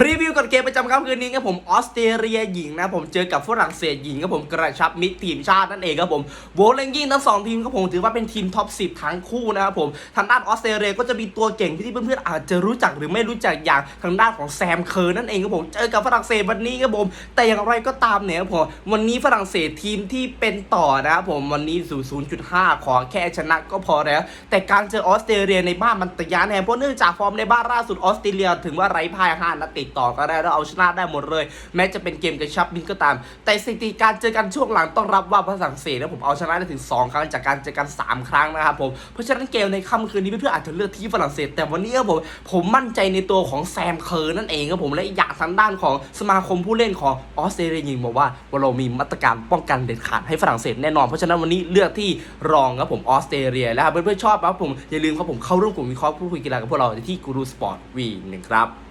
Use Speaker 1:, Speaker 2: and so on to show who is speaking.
Speaker 1: พรีวิวก่อนเกมประจำค่ำคืนนี้ครับผมออสเตรเลียหญิงนะผมเจอกับฝรั่งเศสหญิงครับผมกระชับมิตรทีมชาตินั่นเองครับผมโว์เลงกิ้งทั้งสองทีมครับผมถือว่าเป็นทีมท็อป 10 ทั้งคู่นะครับผมทางด้านออสเตรเลียก็จะมีตัวเก่งที่เพื่อนๆอาจจะรู้จักหรือไม่รู้จักอย่างทางด้านของแซมเคอร์นั่นเองครับผมเจอกับฝรั่งเศสวันนี้ครับผมแต่อย่างไรก็ตามเนี่ยครับผมวันนี้ฝรั่งเศสทีมที่เป็นต่อนะครับผมวันนี้สู่0.5 ขอแค่ชนะก็พอแล้ว แต่การเจอออสเตรเลียในบ้านมันตะยานแฮมเพราะเนื่องจากฟอร์มในบ้านล่าสุดออสเตรเลีย ถึงว่าไร้พ่าย5นัดติดต่อก็ได้แล้วเอาชนะได้หมดเลย แม้จะเป็นเกมกระชับมินก็ตาม แต่สถิติการเจอกันช่วงหลังต้องรับว่าฝรั่งเศสนะผมเอาชนะได้ถึง 2 ครั้งจากการเจอกัน 3 ครั้งนะครับผมเพราะฉะนั้นเกมในค่ำคืนนี้เพื่อนๆอาจจะเลือกที่ฝรั่งเศส แต่วันนี้ครับผมผมมั่นใจในตัวของแซมเคอร์นั่นเองครับผมและอีกอย่างทางด้านของสมาคมผู้เล่นของออสเตรเลียยิงบอกว่าว่าเรามีมาตรการป้องกันเด็ดขาดให้ฝรั่งเศสแน่นอนเพราะฉะนั้นวันนี้เลือกที่รองครับผมออสเตรเลียแล้วเพื่อนๆชอบครับผมอย่าลืมครับผมเข้าร่วมกลุ่มวิเคราะห์พูดคุยกีฬากับพวกเราที่กูรูสปอร์ตวีหนึ่งครับ